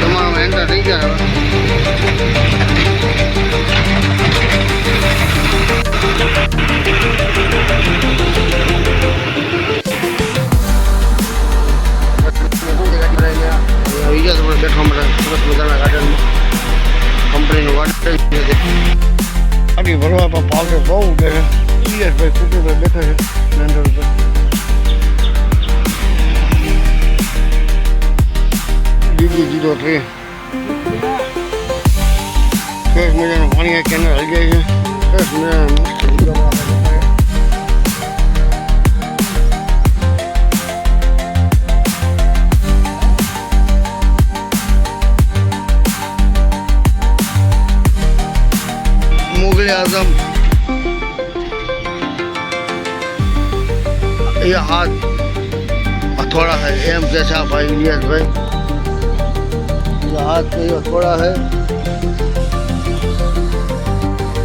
તમામ એન્ટર થઈ ગયા બેઠવા માટે સરસ મજાના ગાર્ડનમાં કંપનીનું છે. ગાડી ભરવા પણ પાવડર બહુ ઉડે છે. છે. સ્પ્લેન્ડર ઉપર જીરો થ્રી સરસ મજાનું પાણી કેનાલ હલી છે સરસ મજાનું આપણે દેખાય. मुगल आजम ये हाथ हथौड़ा है एम जैसा भाई इलियास भाई ये हाथ में ये हथौड़ा है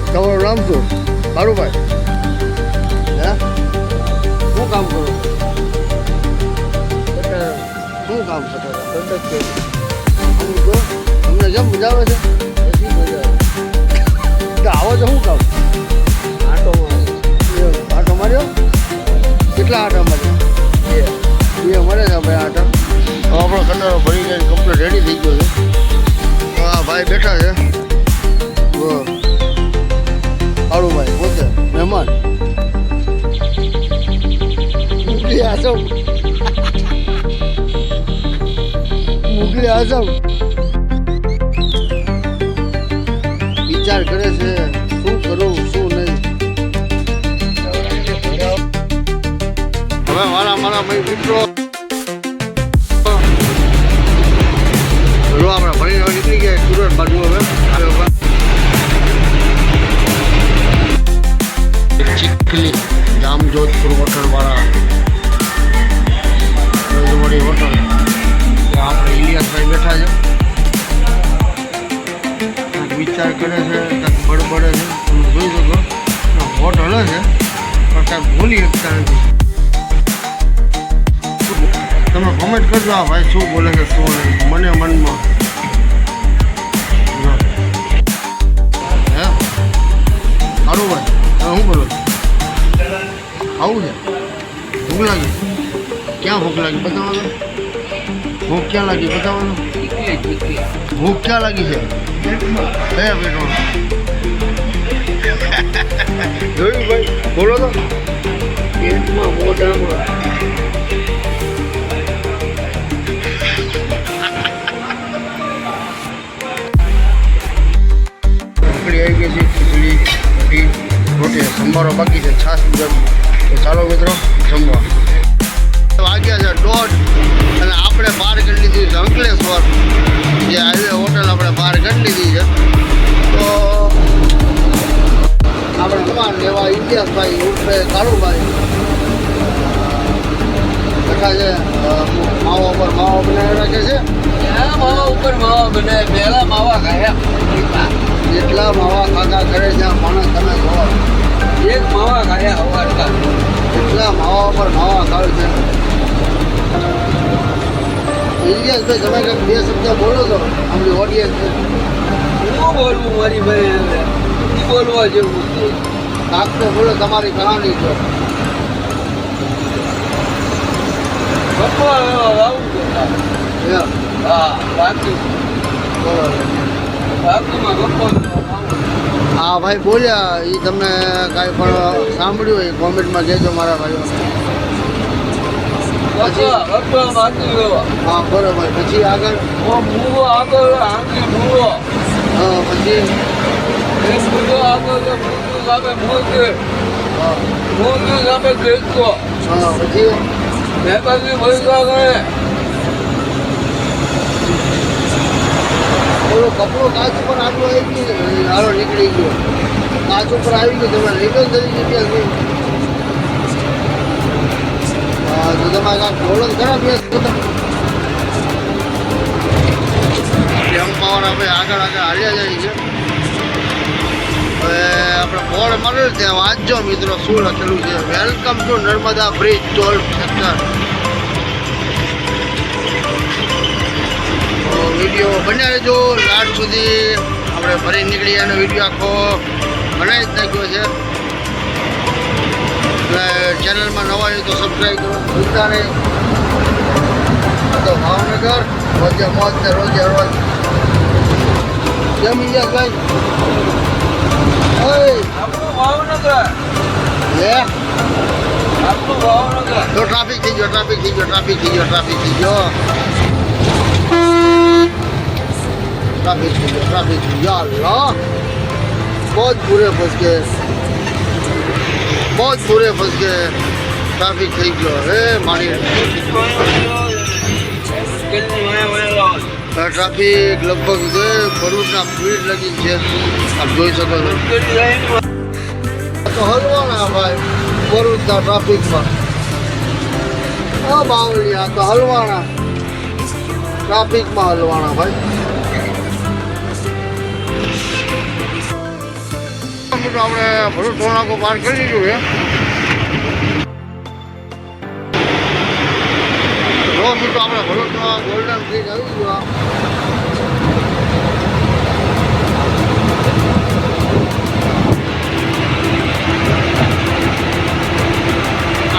તમારું નામ શું સારું ભાઈ હે શું કામ કરો શું કામ કરો તમને જેમ મજા આવે છે હજી મજા આવે તો આવો તો શું કામ મુગલી વિચાર કરે છે, શું કરું, શું નહીં. હવે મારા મારા ભાઈ મિત્રો. આપણે ભણીને નીકળી ગયા, સુરત બાજુ હવે. ચીખલી જામજોધપુર હોટલવાળા રજવાડી હોટલ ઇલિયાસભાઈ બેઠા છે. વિચાર કરે છે, કંઈક બળબડે છે. તમે જોઈ શકો હોટ હલે છે, પણ કાંઈક ભૂલી શકતા નથી. તમે કોમેન્ટ કરજો, આ ભાઈ શું બોલે છે, શું નહીં મને મનમાં. હે? સારું ભાઈ. તમે શું બોલો? આવું છે? ભૂખ લાગી? ક્યાં ભૂખ લાગી? બતાવવાનું ભૂખ ક્યાં લાગી બતાવવાનું ભૂખ ક્યાં લાગી છે? કયા પેટમાં જોયું ભાઈ? બોલો તો. પેટમાં મોઢામાં. ઢોકળી આવી ગઈ છે ખીચડી રોટી સંભારો બાકી છે છાશ ગુજરાતી ચાલો મિત્રો જમવા. વાગ્યા છે દોઢ. અને આપણે બહાર કરી લીધી છે અંકલેશ્વર. જે હાઈવે હોટલ આપણે બહાર કરી લીધી છે. તો આપણે તમાર એવા ઇતિહાસભાઈ ઉર્ફે કાળુભાઈ. બેઠા છે માવા પર માવો બનાવી રાખે છે. ત્યાં માવા ઉપર માવા બનાવે પહેલા માવા ખાયા. જેટલા માવા ખાધા કરે છે આ માણસ તમે જોવા. એક માવા ખાયા હવારતા એટલા માવા પર માવા ખાવ છે ઇલિયાસભાઈ તમે કંઈક બે શબ્દ બોલો છો? આમની ઓડિયન્સ શું બોલવું મારી ભાઈ શું બોલવા જેવું છે. કાક તો બોલો તમારી કહાની છે ગપ્પો આવું કરતા હા બાકી. બાકીમાં હા ભાઈ બોલ્યા. એ તમને કાંઈ પણ સાંભળ્યું હોય કોમેન્ટમાં કહેજો મારા ભાઈઓ. હા બરોબર. પછી આગળ? મૂવો આગળ આંગળી મૂવો. હા પછી? એક મૂવો આગળ મૂવું સામે મૂકે મૂકે સામે દેખો હા પછી? પછી પૈસા ગણે. ઓલો કપડો કાચ ઉપર આટલો આવી ગયો હારો નીકળી ગયો. કાચ ઉપર આવી ગયો તમારે રિટર્ન થઈ જગ્યા છે તમારે કાંઈક બોલો તો ખરા બે જમ પાવર આપણે આગળ આગળ હાલ્યા જાય છે. હવે આપણે બોર્ડ મળ્યું ત્યાં વાંચજો મિત્રો શું લખેલું છે. Welcome to Narmada bridge toll sector video બન્યા રહેજો. લાસ્ટ સુધી આપણે ફરી નીકળી એનો વીડિયો આખો બનાવી જ નાખ્યો છે. એટલે ચેનલમાં નવા હોય તો સબસ્ક્રાઈબ કરો ભૂલતા નહીં તો ભાવનગર રોજે મોજ ને રોજે રોજ કેમ ઇજાજભાઈ ભાવનગર હે તો ટ્રાફિક થઈ ગયો ટ્રાફિક થઈ ગયો ટ્રાફિક થઈ ગયો ટ્રાફિક થઈ ગયો ટ્રાફિક થઈ ગયો ટ્રાફિક થઈ ગયો બહુ જ પૂરે ફસ ગયા બહુ જ પૂરે ફસકે ટ્રાફિક થઈ ગયો હે મારી ટ્રાફિક લગભગ ભરૂચના ભીડ લગી છે આપ જોઈ શકો છો તો હલવાના ભાઈ ભરૂચના ટ્રાફિકમાં આ તો હલવાના ટ્રાફિકમાં હલવાના ભાઈ મિત્રો આપણે ભરૂચ ટોણાકો પાર કરી દીધું છે. જો મિત્રો, આપણે ભરૂચમાં ગોલ્ડન આવી ગયો.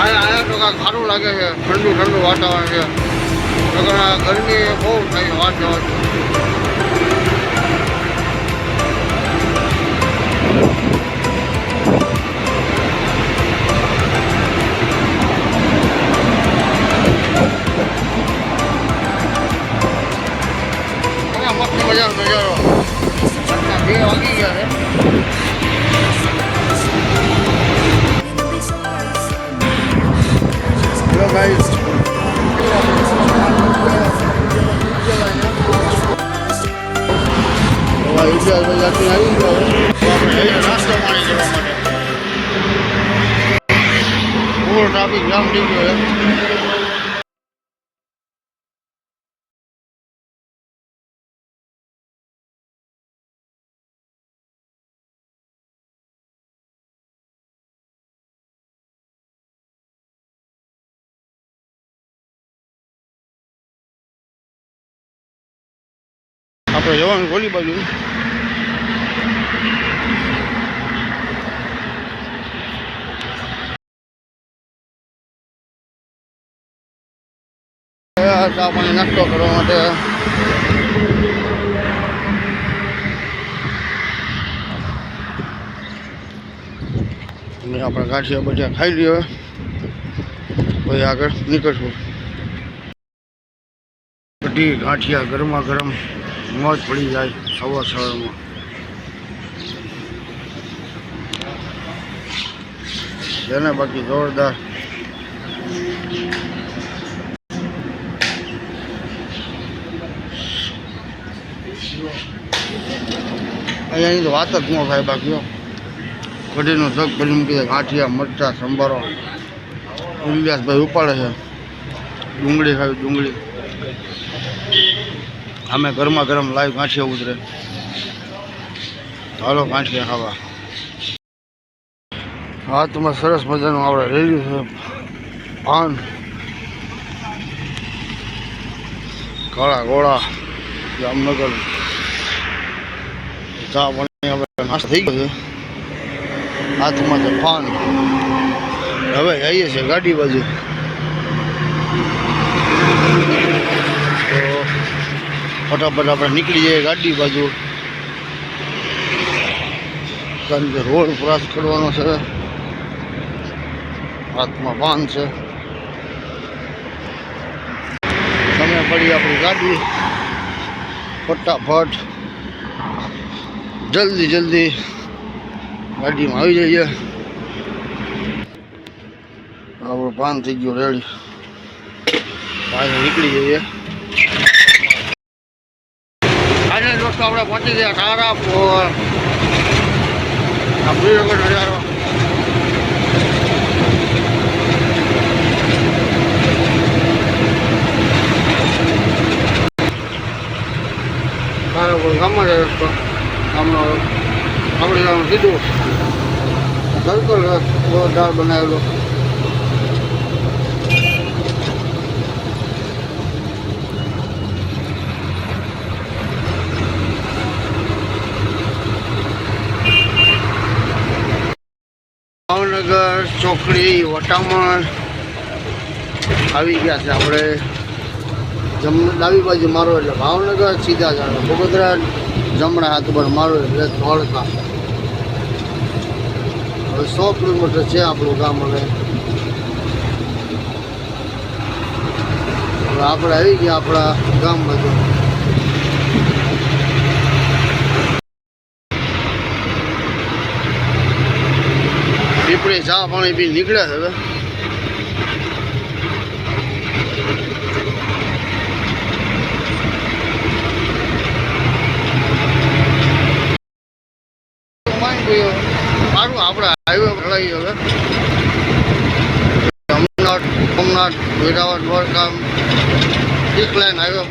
આયા તો સારું લાગે છે ઠંડુ ઠંડુ વાતાવરણ છે. ગરમી બહુ થઈ વાત જવા દો. અહીંયા મસ્ત મજાનો નજારો રાતના બે વાગી ગયા છે હેલો ગાઈસ ઇતિહાસ આવી ગયો તો આપણે જઈએ નાસ્તો પાણી કરવા માટે પૂરો ટ્રાફિક જામ થઈ ગયો છે આપણે જવાનું ગોલી બાજુ. ચા નાસ્તો કરવા માટે. આપણે ગાંઠિયા બધા ખાઈ લઈએ. પછી આગળ નીકળશું. બધી ગાંઠિયા ગરમા ગરમ મોજ પડી જાય સવાર સવારમાં. જેને બાકી જોરદાર. અહીંયાની તો વાત જ ન થાય બાકીઓ કઢીનો જગ કરી મૂકી ગાંઠિયા, મરચા, સંભારો. ઇલિયાસભાઈ ઉપાડે છે. ડુંગળી ખાવી, ડુંગળી. અમે ગરમા ગરમ લાઈવ ગાંઠિયા ઉતરે. હાલો ગાંઠિયા ખાવા. હા, તમારે સરસ મજાનું આપણે રેડી છે પાન કાળા ગોળા. જામનગર. ચા પાણી આપણે નાસ્તો થઈ ગયો છે. હાથમાં છે પાન હવે જઈએ છીએ ગાડી બાજુ. તો ફટાફટ આપણે નીકળી જઈએ ગાડી બાજુ કારણ કે રોડ ક્રોસ કરવાનો છે. હાથમાં પાન છે. તમે પડી આપણી ગાડી. ફટાફટ. જલ્દી જલ્દી ગાડીમાં આવી જઈએ. આપણું પાન થઈ ગયું રેડી. પાછળ નીકળી જઈએ. દોસ્તો આપણે પહોંચી ગયા. તારાપુર આ વગર નજારો તારાપુર ગામમાં જાય રસ્તો ગામનો આપણે સીધું. સર્કલ દાળ બનાવેલો. ભાવનગર, ચોકડી, વટામણ આવી ગયા છે આપણે. જમ, ડાબી બાજુ મારો એટલે ભાવનગર, સીધા જાણો બગોદરા, જમણા હાથ પર મારો એટલે ધોળકા હવે સો કિલોમીટર છે આપણું ગામ હવે આપણે આવી ગયા આપણા ગામ બાજુ પીપળી ચા, પાણી પી નીકળ્યા છે હવે. સારું આપણે હાઈવે ચલાવી હવે સોમનાથ સોમનાથ, વેરાવળ દ્વારકા એક લાઈન હાઈવે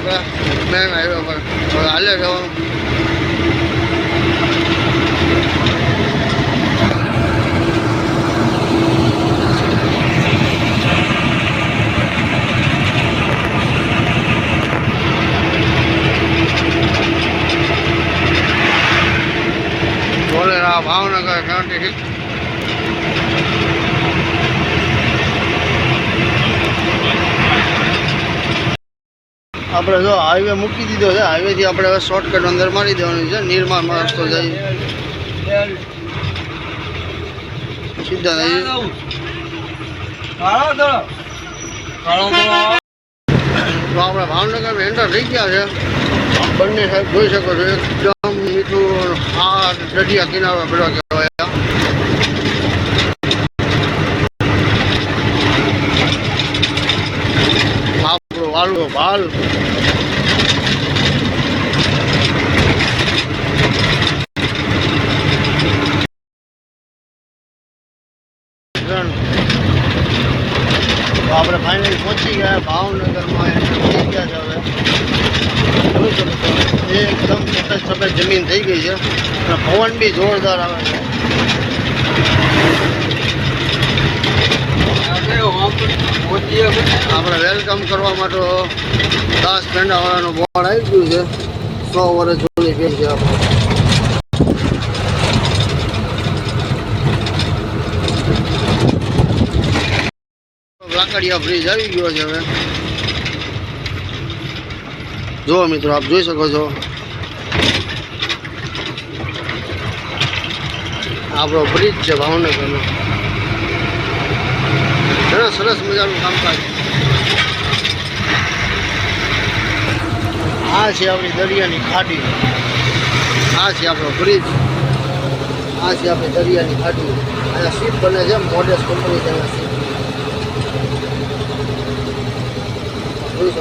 બનાવ્યા હવે આવી ગયા આપણે મેન હાઈવે પર હવે હાલે જવાનું ધોલેરા ભાવનગર ટ્વેન્ટી સિક્સ આપણે જો હાઈવે મૂકી દીધો છે. હાઈવેથી આપણે હવે શોર્ટકટ અંદર મારી દેવાનું છે. નિર્માણમાં રસ્તો જાય. સીધા દડો. તો આપણે ભાવનગર એન્ટર થઈ ગયા છે. બંને સાહેબ જોઈ શકો છો. એકદમ મીઠું આ દરિયા કિનારો પેલો કહેવાય આપણો વાલો ભાલ તો આપણે ફાઇનલ પહોંચી ગયા ભાવનગરમાં enter થઈ ગયા છે હવે જોઈ શકો છો. એકદમ સફેદ સફેદ જમીન થઈ ગઈ છે અને પવન બી જોરદાર આવે છે આપણે વેલકમ કરવા માટે દાસ પેંડાવાળાનું બોર્ડ આવી ગયું છે. સો વર્ષ જૂની ફેર છે લાકડિયા બ્રિજ આવી ગયો છે હવે. જુઓ મિત્રો, આપ જોઈ શકો છો. આપણો બ્રિજ છે ભાવનગરનો. ઘણા સરસ મજાનું કામકાજ. આ છે આપણી દરિયાની ખાડી. આ છે આપણો બ્રિજ આ છે આપણી દરિયાની ખાડી. અહીંયા સીટ બને છે મોડેસ કંપની છે સીટ જોઈ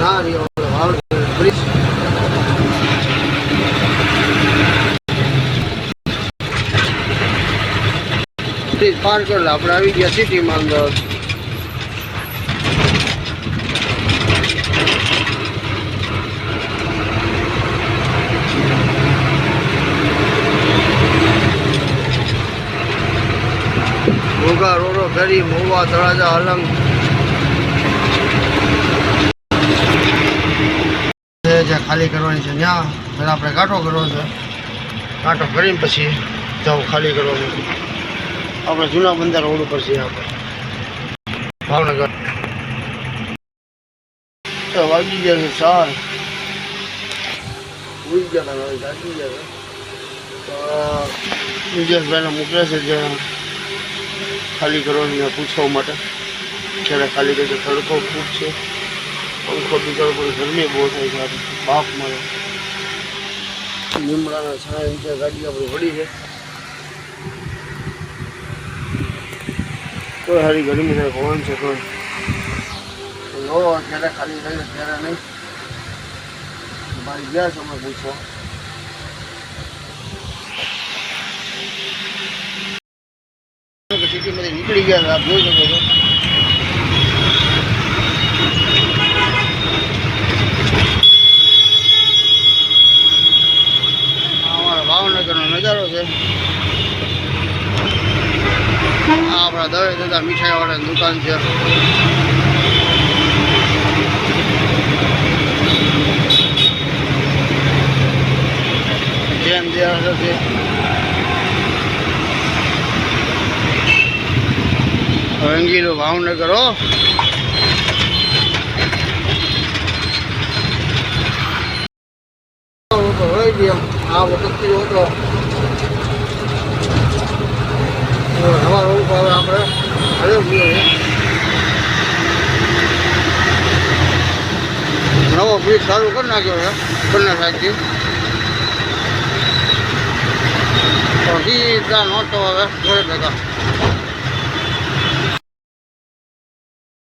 ના રહ્યો ભાવનગર બ્રિજ બ્રિજ પાર કરેલા આપણે આવી ગયા સિટીમાં અંદર. ઘોઘા રોડો ફેરી મહુવા તળાજા અલંગ છે જ્યાં ખાલી કરવાની છે ત્યાં પહેલાં આપણે કાંટો કરવો છે. કાંટો કરીને પછી જાવ ખાલી કરવાનું. આપણે જૂના બંદર રોડ ઉપર છીએ આપણે. ભાવનગર. તો વાગી ગયા છે સાર ઉઈ ગયા હતા જાગી ગયા છે. તો વિજયભાઈને મોકલે છે જ્યાં ખાલી કરવાની પૂછવા માટે. ક્યારે ખાલી કરશે તડકો ખૂબ છે. પંખો બીજાડો પણ ગરમી બહુ થાય છે. બાપ મળે લીમડાના છાંય ગાડી આપણી વળી છે. કોઈ સારી ગરમી છે પવન છે કોઈ. જો અત્યારે ખાલી રહી, અત્યારે નહીં. મારી ગયા સમય પૂછો. સિટીમાંથી નીકળી ગયા, આપ જોઈ શકો છો આ અમારા ભાવનગરનો નજારો છે આ આપણા દવે દાદા મીઠાઈવાળાની દુકાન છે. જેમ જે છે. રંગીલો ભાવનગર હો આ વખતથી હતો હવા રોડ પર આપણે હરે ગયો નવો બ્રિજ ચાલુ કરી નાખ્યો છે, બંને સાઈડથી. તો સીધા નહોતો હવે ઘરે ભેગા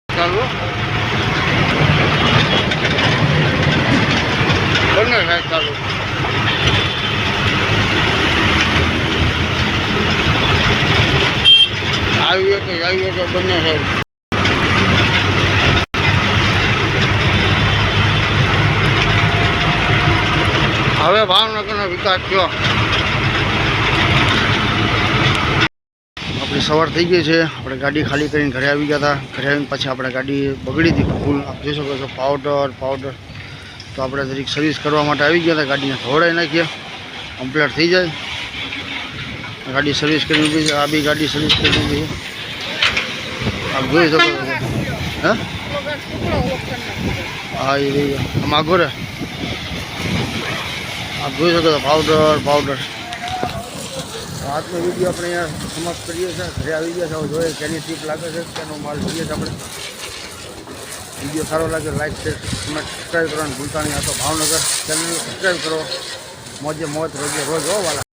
ચાલુ. બંને સાઈડ ચાલુ. આવી કે આવી કે બંને સાઈડ. હવે ભાવનગરનો વિકાસ થયો. આપણે સવાર થઈ ગઈ છે. આપણે ગાડી ખાલી કરીને ઘરે આવી ગયા હતા. ઘરે આવીને પછી આપણે ગાડી બગડી હતી. ફૂલ આપ જોઈ શકો છો પાવડર પાવડર તો આપણે જરીક સર્વિસ કરવા માટે આવી ગયા હતા. ગાડીને ધોવડાવી નાખીએ. કમ્પ્લેટ થઈ જાય. ગાડી સર્વિસ કરી દીધી છે. આ બી ગાડી સર્વિસ કરી દીધી છે. આપ જોઈ શકો છો. હા? એ રહી આમ આગો રે આપ જોઈ શકો છો પાવડર પાવડર આજનો વીડિયો આપણે અહીંયા સમાપ્ત કરીએ છીએ. ઘરે આવી ગયા છે, જોઈએ કેની ટીપ લાગે છે તેનો માલ જોઈએ છે આપણે. વીડિયો સારો લાગે લાઈક શેર કમેન્ટ સબસ્ક્રાઈબ કરવાનું ભૂલતા નહીં. આ તો ભાવનગર ચેનલ સબસ્ક્રાઈબ કરો. મોજે મોજ, રોજે રોજ હો, વાલા.